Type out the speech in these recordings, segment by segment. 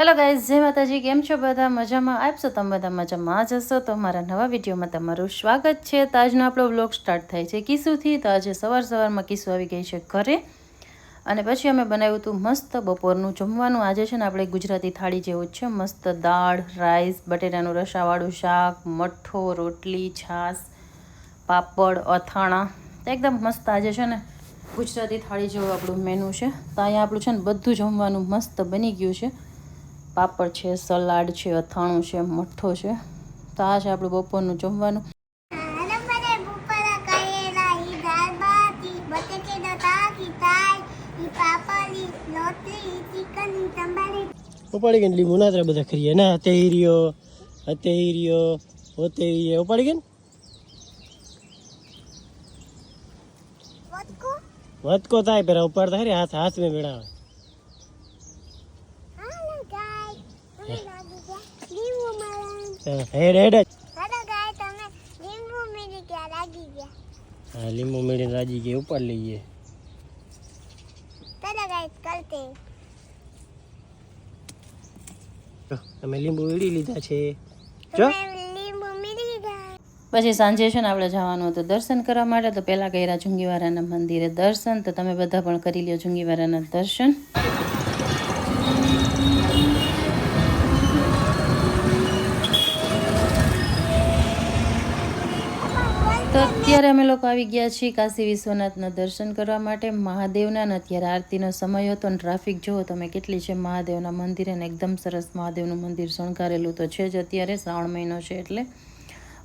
Hello guys, જય માતાજી, કેમ છો બધા? મજામાં? આપશો તમે બધા મજામાં જ હશો? તો મારા નવા વિડીયોમાં તમારું સ્વાગત છે. તો આજનો આપણો વ્લોગ સ્ટાર્ટ થાય છે કિસુથી તો આજે સવાર સવારમાં કિસુ આવી ગઈ છે ઘરે. અને પછી અમે બનાવ્યું હતું મસ્ત બપોરનું જમવાનું. આજે છે ને આપણે ગુજરાતી થાળી જેવું જ છે. મસ્ત દાળ રાઈસ બટેટાનું રસાવાળું શાક, મઠ્ઠો, રોટલી, છાશ, પાપડ, અથાણા. તો એકદમ મસ્ત આજે છે ને ગુજરાતી થાળી જેવું આપણું મેનુ છે. તો અહીંયા આપણું છે ને બધું જમવાનું મસ્ત બની ગયું છે. પાપડ છે સલાડ છે અથાણું છે મઠ્ઠો છે. તો આ છે આપણું બપોરનું જમવાનું. ઉપાડી ગઈ લીંબુ નાતરા બધા ખરીએ ના હતે હીર્યો હતે હીર્યો હોતે હીર્યો. ઉપાડી ગઈ વધકો? થાય પેલા ઉપાડતા ખરી હાથ હાથ મેં મેળાવે હાલો ગાય મને લાગી ગયા લીંબુ મારા હા, હેડ હેડ ગાય લીંબુ ગયા મેળીને રાજી ગયા ઉપર લઈએ ગાય અમે લીંબુ વીડી લીધા છે જો ગયા પછી સાંજે છે ને આપણે જવાનું હતું દર્શન કરવા માટે, તો પહેલાં કર્યા જુંગીવારાના મંદિરે દર્શન, તો તમે બધા પણ કરી લ્યો જુંગીવારાના દર્શન. અત્યારે અમે લોકો આવી ગયા છીએ કાશી વિશ્વનાથના દર્શન કરવા માટે. મહાદેવના અત્યારે આરતીનો સમય હતો અને ટ્રાફિક, જુઓ તમે કેટલી છે મહાદેવના મંદિરે અને એકદમ સરસ મહાદેવનું મંદિર શણગારેલું તો છે જ અત્યારે શ્રાવણ મહિનો છે એટલે.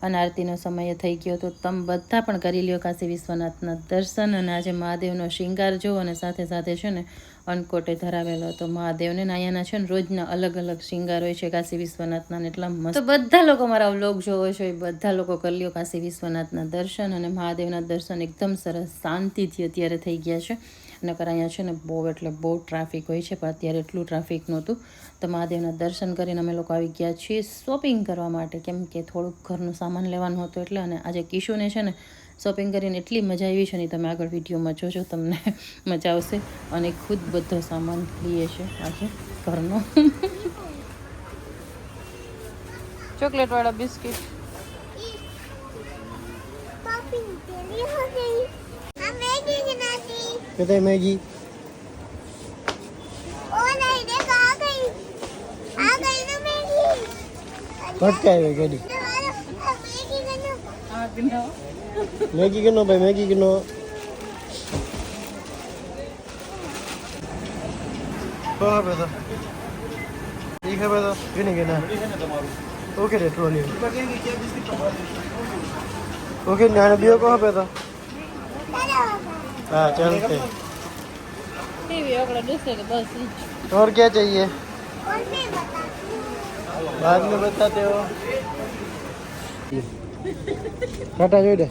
અને આરતીનો સમય થઈ ગયો તો તમે બધા પણ કરી લ્યો કાશી વિશ્વનાથના દર્શન અને આજે મહાદેવનો શિંગાર જો અને સાથે સાથે છે ને અન્નકોટે ધરાવેલો. હતો મહાદેવને નાયાના છે ને રોજના અલગ અલગ શિંગાર હોય છે કાશી વિશ્વનાથના એટલા મસ્ત. બધા લોકો મારા વ્લોગ જોવો છો એ બધા લોકો કરી લ્યો કાશી વિશ્વનાથના દર્શન અને મહાદેવના દર્શન. એકદમ સરસ શાંતિથી અત્યારે થઈ ગયા છે. નકર અહીંયા છે ને બહુ એટલે બહુ ટ્રાફિક હોય છે, પણ અત્યારે એટલું ટ્રાફિક નહોતું. તો મહાદેવના દર્શન કરીને અમે લોકો આવી ગયા છીએ શોપિંગ કરવા માટે. કેમ કે થોડુંક ઘરનું સામાન લેવાનું હતું એટલે અને આજે કિશુને છે ને શોપિંગ કરીને એટલી મજા આવી છે ને તમે આગળ વિડીયોમાં જોજો, તમને મજા આવશે. અને ખુદ બધો સામાન લઈએ છે આજે ઘરનો. ચોકલેટવાળા બિસ્કિટ. ਕਿਤੇ ਮੈਂ ਜੀ ਉਹ ਨਹੀਂ ਦੇਖ ਆ ਗਈ ਆ ਗਈ ਨਾ ਮੈਗੀ ફટકે આવી ગાડી મેગી કિનો ભાઈ મેગી કિનો તો હા ભાઈ તો ઠીક હે ભાઈ તો કેની કેના ઓકે રે ટ્રોલી ઓકે નાના બીઓ કહો ભાઈ તો हाँ चलते और क्या चाहिए बाद में बताते हो टाटा जोड़े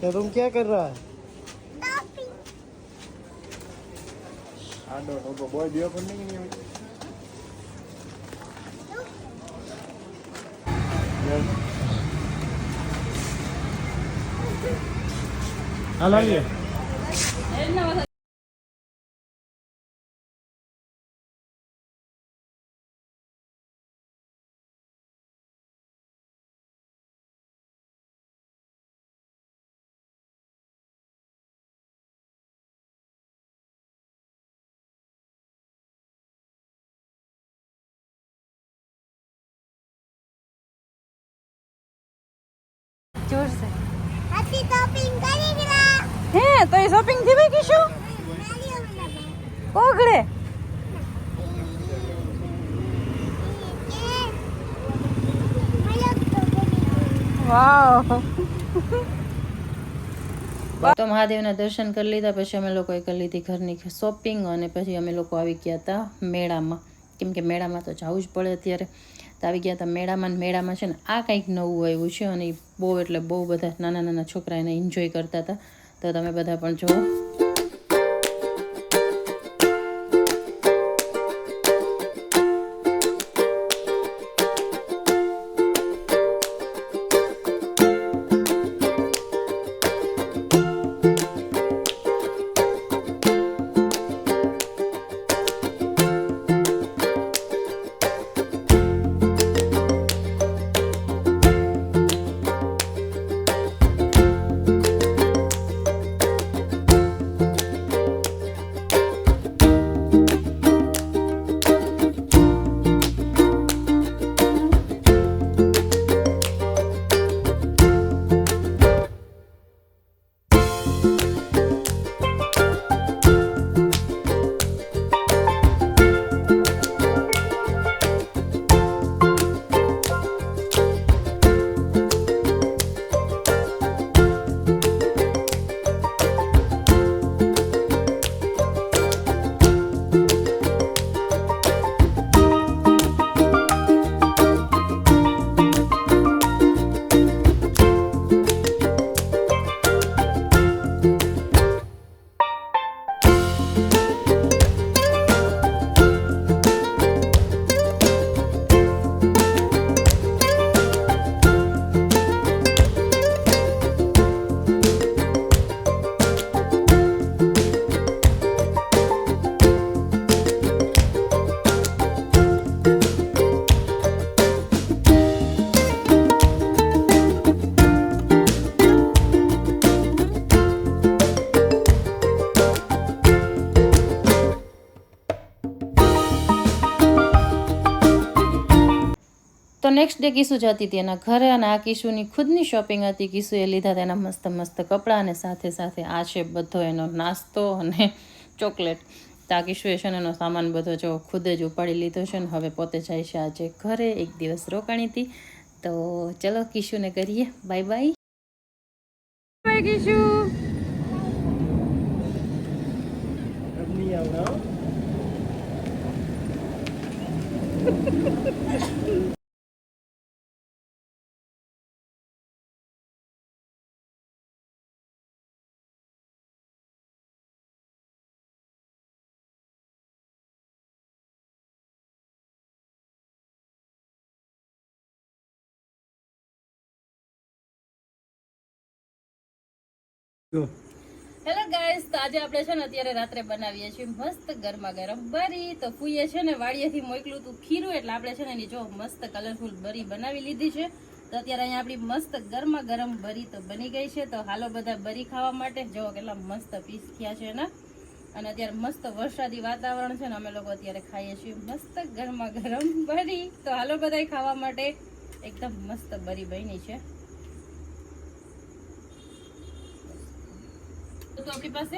तो तुम क्या कर रहा है टॉपिंग જોર છે હતી શોપિંગ કરી ગયા હે તો એ શોપિંગથી તો મહાદેવના દર્શન કરી લીધા પછી અમે લોકોએ કરી લીધી ઘરની શોપિંગ અને પછી અમે લોકો આવી ગયા હતા મેળામાં. કેમ કે મેળામાં તો જવું જ પડે અત્યારે. તો આવી ગયા હતા મેળામાં મેળામાં છે ને આ કંઈક નવું આવ્યું છે અને બહુ એટલે બહુ બધા નાના નાના છોકરા એને એન્જોય કરતા હતા તો તમે બધા પણ જુઓ. નેક્સ્ટ ડે કિશુ જતી હતી એના ઘરે અને આ કિશુની ખુદની શોપિંગ હતી. કિશુએ લીધા તેના મસ્ત મસ્ત કપડાં અને સાથે સાથે આ છે બધો એનો નાસ્તો અને ચોકલેટ. તો આ કિશુએ છે ને એનો સામાન બધો જો ખુદ જ ઉપાડી લીધો છે ને હવે પોતે જાય છે આજે ઘરે એક દિવસ રોકાણી હતી. તો ચલો કિશુને કરીએ. બાય બાય બાય કિશુ अब હેલો ગાઈસ તો આજે આપણે છે ને અત્યારે રાત્રે બનાવીએ છીએ મસ્ત ગરમા ગરમ બરી. તો ફૂઈએ છે ને વાડીએથી મોકલું તું ખીરું, એટલે આપણે છે ને એની જો મસ્ત કલરફુલ બરી બનાવી લીધી છે. તો અત્યારે અહીંયા આપણી મસ્ત ગરમા ગરમ બરી તો બની ગઈ છે. તો હાલો બધા બરી ખાવા માટે. જો કેટલા મસ્ત પીસ થયા છે એના અને અત્યારે મસ્ત વરસાદી વાતાવરણ છે ને અમે લોકો અત્યારે ખાઈએ છીએ મસ્ત ગરમા ગરમ બરી. તો હાલો બધા ખાવા માટે. એકદમ મસ્ત બરી બની છે. તો આપણી પાસે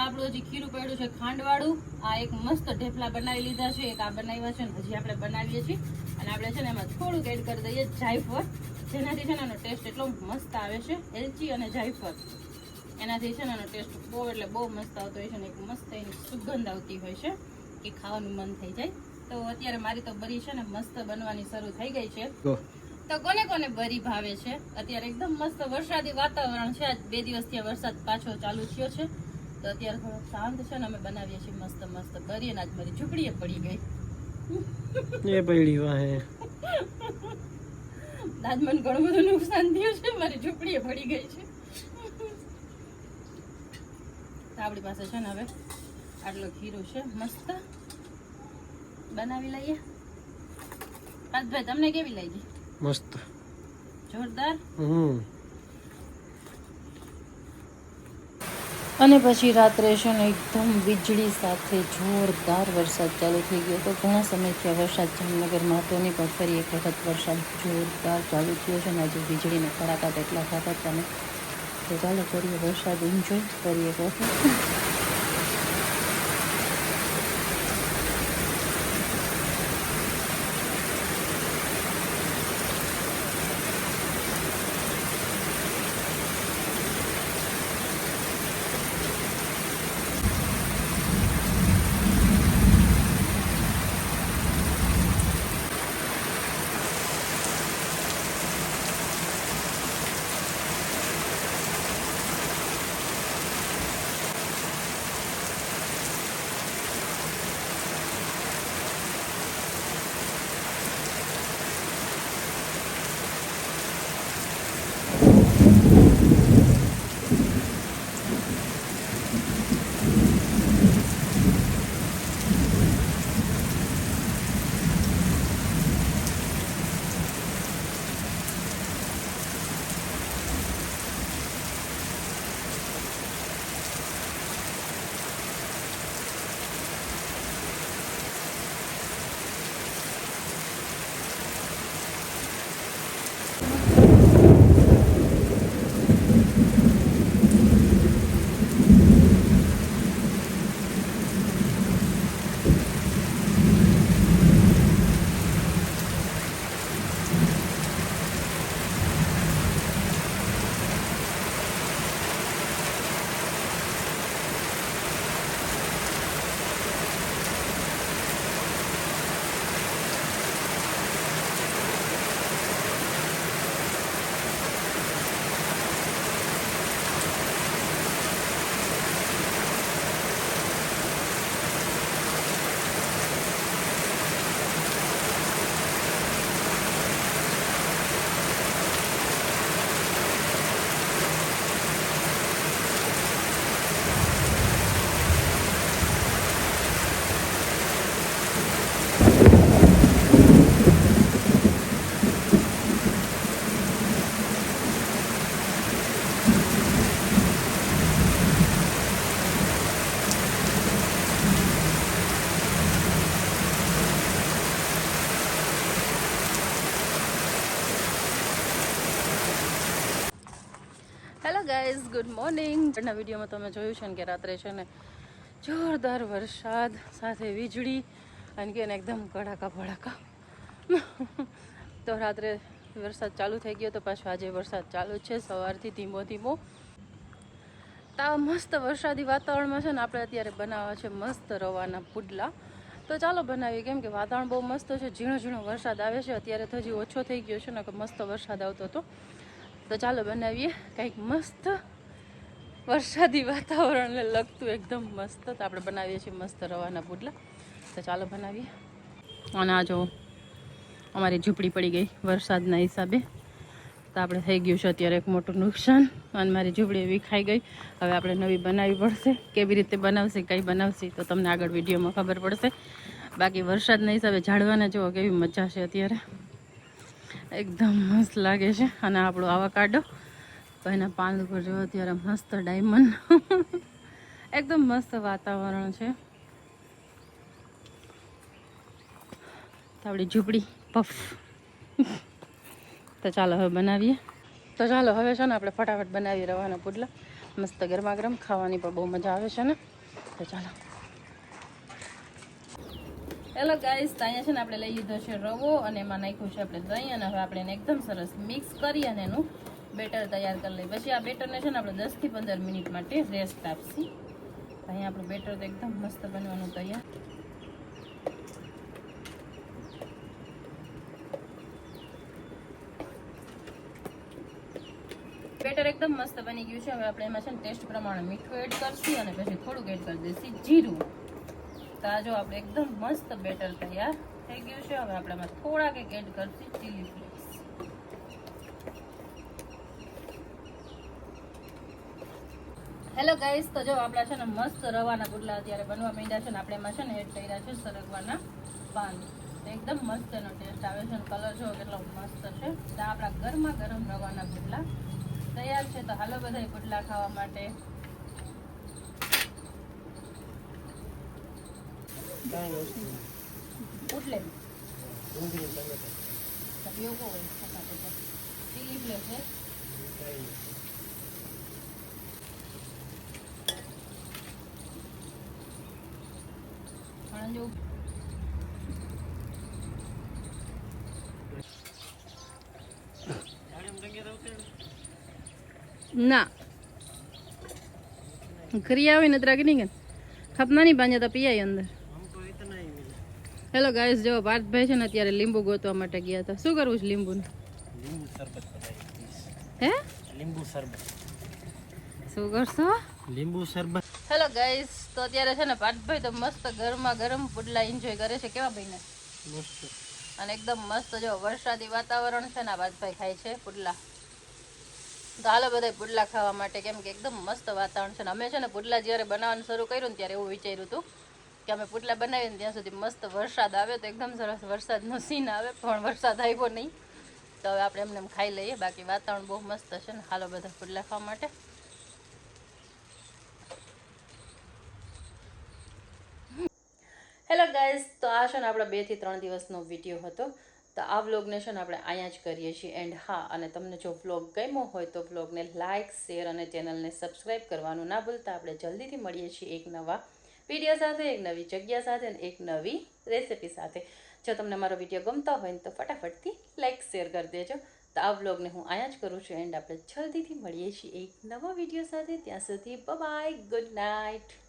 આપણું હજી ખીરું પડ્યું છે ખાંડવાળું, આ એક મસ્ત ઢેફલા બનાવી લીધા છે, એક આ બનાવ્યા છે હજી આપણે બનાવીએ છીએ. અને આપણે છે ને એમાં થોડુંક એડ કરી દઈએ, જાયફળ. જેનાથી છે ને એનો ટેસ્ટ એટલો મસ્ત આવે છે એલચી અને જાયફળ. એનાથી છે ને એનો ટેસ્ટ બહુ એટલે બહુ મસ્ત આવતો હોય છે ને એક મસ્ત એની સુગંધ આવતી હોય છે કે ખાવાનું મન થઈ જાય. તો અત્યારે મારી તો બરી છે ને મસ્ત બનવાની શરૂ થઈ ગઈ છે. તો કોને કોને ભરી ભાવે છે? અત્યારે એકદમ મસ્ત વરસાદી વાતાવરણ છે. આજ બે દિવસથી વરસાદ પાછો ચાલુ થયો છે. તો અત્યારે થોડો શાંત છે ને અમે બનાવીએ છીએ મસ્ત મસ્ત ભરી અને આજ મારી ઝૂંપડીએ પડી ગઈ. એ પડી વાહે. આજ મને ઘણું બધું નુકસાન થયું છે. મારી ઝૂંપડીએ પડી ગઈ છે. આપણી પાસે છે ને હવે આટલો ખીરું છે. મસ્ત. બનાવી લઈએ. પાર્થભાઈ તમને કેવી લાગી? મસ્ત. જોરદાર? હમ. અને પછી રાત્રે છે ને એકદમ વીજળી સાથે જોરદાર વરસાદ ચાલુ થઈ ગયો તો ઘણા સમયથી આ વરસાદ જામનગરમાં હતો નહીં પણ ફરી એક વખત વરસાદ જોરદાર ચાલુ થયો છે ને આજે વીજળીના કડાકા એટલા ખાતા તમે ને. તો ચાલો કરીએ વરસાદ એન્જોય કરીએ. એક ગુડ મોર્નિંગ આજના વિડીયોમાં તમે જોયું છે ને કે રાત્રે છે ને જોરદાર વરસાદ, સાથે વીજળી, અને કે એકદમ કડાકા ભડાકા. તો રાત્રે વરસાદ ચાલુ થઈ ગયો તો પાછો આજે વરસાદ ચાલુ છે સવારથી ધીમો ધીમો. તાવ મસ્ત વરસાદી વાતાવરણમાં છે ને આપણે અત્યારે બનાવવા છે મસ્ત રવાના પુડલા. તો ચાલો બનાવીએ કેમ કે વાતાવરણ બહુ મસ્ત છે, ઝીણો ઝીણો વરસાદ આવે છે. અત્યારે તો હજી ઓછો થઈ ગયો છે ને મસ્ત વરસાદ આવતો હતો. તો ચાલો બનાવીએ કંઈક મસ્ત વરસાદી વાતાવરણને લગતું એકદમ મસ્ત આપણે બનાવીએ છીએ મસ્ત રવાના પુડલા. તો ચાલો બનાવીએ. અને આ જો અમારી ઝૂંપડી પડી ગઈ વરસાદના હિસાબે. તો આપણે થઈ ગયું છે અત્યારે એક મોટું નુકસાન અને મારી ઝૂંપડી એવી ખાઈ ગઈ. હવે આપણે નવી બનાવવી પડશે. કેવી રીતે બનાવશે, કંઈ બનાવશે, તો તમને આગળ વિડીયોમાં ખબર પડશે. બાકી વરસાદના હિસાબે ઝાડવાને જુઓ કેવી મજા છે અત્યારે. એકદમ મસ્ત લાગે છે. અને આપણો આવા કાઢો તો એના પાન ઉપર જો, અત્યારે મસ્ત ડાયમંડ એકદમ મસ્ત વાતાવરણ છે. આપણી ઝૂંપડી, પફ. તો ચાલો હવે બનાવીએ. તો ચાલો, હવે છે ને આપણે ફટાફટ બનાવી રવાના પુડલા. મસ્ત ગરમા ગરમ ખાવાની પણ બહુ મજા આવે છે ને. તો ચાલો. હેલો ગાઈસ અહીંયા છે ને આપણે લઈ લીધો છે રવો અને એમાં નાખ્યું છે આપણે દહીં અને હવે આપણે એને એકદમ સરસ મિક્સ કરી અને એનું બેટર તૈયાર કરી લઈએ. પછી આ બેટરને છે ને આપણે દસથી પંદર મિનિટ માટે રેસ્ટ આપશી. અહીંયા આપણું બેટર તો એકદમ મસ્ત બનવાનું તૈયાર. બેટર એકદમ મસ્ત બની ગયું છે. હવે આપણે એમાં છે ને ટેસ્ટ પ્રમાણે મીઠું એડ કરશું અને પછી થોડુંક એડ કરી દઈશું જીરું. તો આ જો આપણે એકદમ મસ્ત બેટર તૈયાર થઈ ગયું છે. હવે આપણે એમાં થોડાક એડ કરશું ચીલી હેલો ગાઈસ તો જો આપણા છે ને મસ્ત રવાના ગુડલા અત્યારે બનવા માંડ્યા છે ને આપણે એમાં છે ને એડ કર્યા છે સરગવાના પાન. એકદમ મસ્ત એનો ટેસ્ટ આવે છે કલર જો કેટલો મસ્ત છે. તો આપણા ગરમા ગરમ રવાના ગુડલા તૈયાર છે. તો હાલો બધા ગુડલા ખાવા માટે. ઉટલે હોય ચીલી ફ્લેક્સ છે કાંઈ નહીં. પણ જો ના. ઘરે આવીને ત્રાગ નહીં કે ખપના નહીં બાંધ્યા તો પીઆઈ અંદર. હેલો ગાઈસ જો ભારતભાઈ છે ને અત્યારે લીંબુ ગોતવા માટે ગયા હતા. શું કરવું છે લીંબુ લીંબુ શરબત હે? લીંબુ શરબત. શું કરશો? લીંબુ શરબત. હેલો ગાઈસ તો અત્યારે છે ને પાર્થભાઈ તો મસ્ત ગરમા ગરમ પુડલા એન્જોય કરે છે. કેવા ભાઈને? મસ્ત. અને એકદમ મસ્ત જો વરસાદી વાતાવરણ છે ને પાર્થભાઈ ખાય છે પુડલા. તો હાલો બધા પુડલા ખાવા માટે કેમ કે એકદમ મસ્ત વાતાવરણ છે ને અમે છે ને પુડલા જ્યારે બનાવવાનું શરૂ કર્યું ને ત્યારે એવું વિચાર્યું હતું કે અમે પુડલા બનાવીએ ને ત્યાં સુધી મસ્ત વરસાદ આવે તો એકદમ સરસ વરસાદનો સીન આવે પણ વરસાદ આવ્યો નહીં. તો હવે આપણે એમને એમ ખાઈ લઈએ. બાકી વાતાવરણ બહુ મસ્ત છે ને. હાલો બધા પુડલા ખાવા માટે. હેલો ગાઈઝ તો આ છે ને આપણા બેથી ત્રણ દિવસનો વીડિયો હતો. તો આ વ્લોગને છે ને આપણે અહીંયા જ કરીએ છીએ. એન્ડ હા, અને તમને જો વ્લોગ ગમ્યો હોય તો વ્લોગને લાઇક શેર અને ચેનલને સબસ્ક્રાઈબ કરવાનું ના ભૂલતા. આપણે જલ્દીથી મળીએ છીએ એક નવા વીડિયો સાથે, એક નવી જગ્યા સાથે અને એક નવી રેસિપી સાથે. જો તમને મારો વીડિયો ગમતા હોય તો ફટાફટથી લાઇક શેર કરી દેજો. તો આ વ્લોગને હું અહીંયા જ કરું છું. એન્ડ આપણે જલ્દીથી મળીએ છીએ એક નવા વીડિયો સાથે. ત્યાં સુધી બાય ગુડ નાઇટ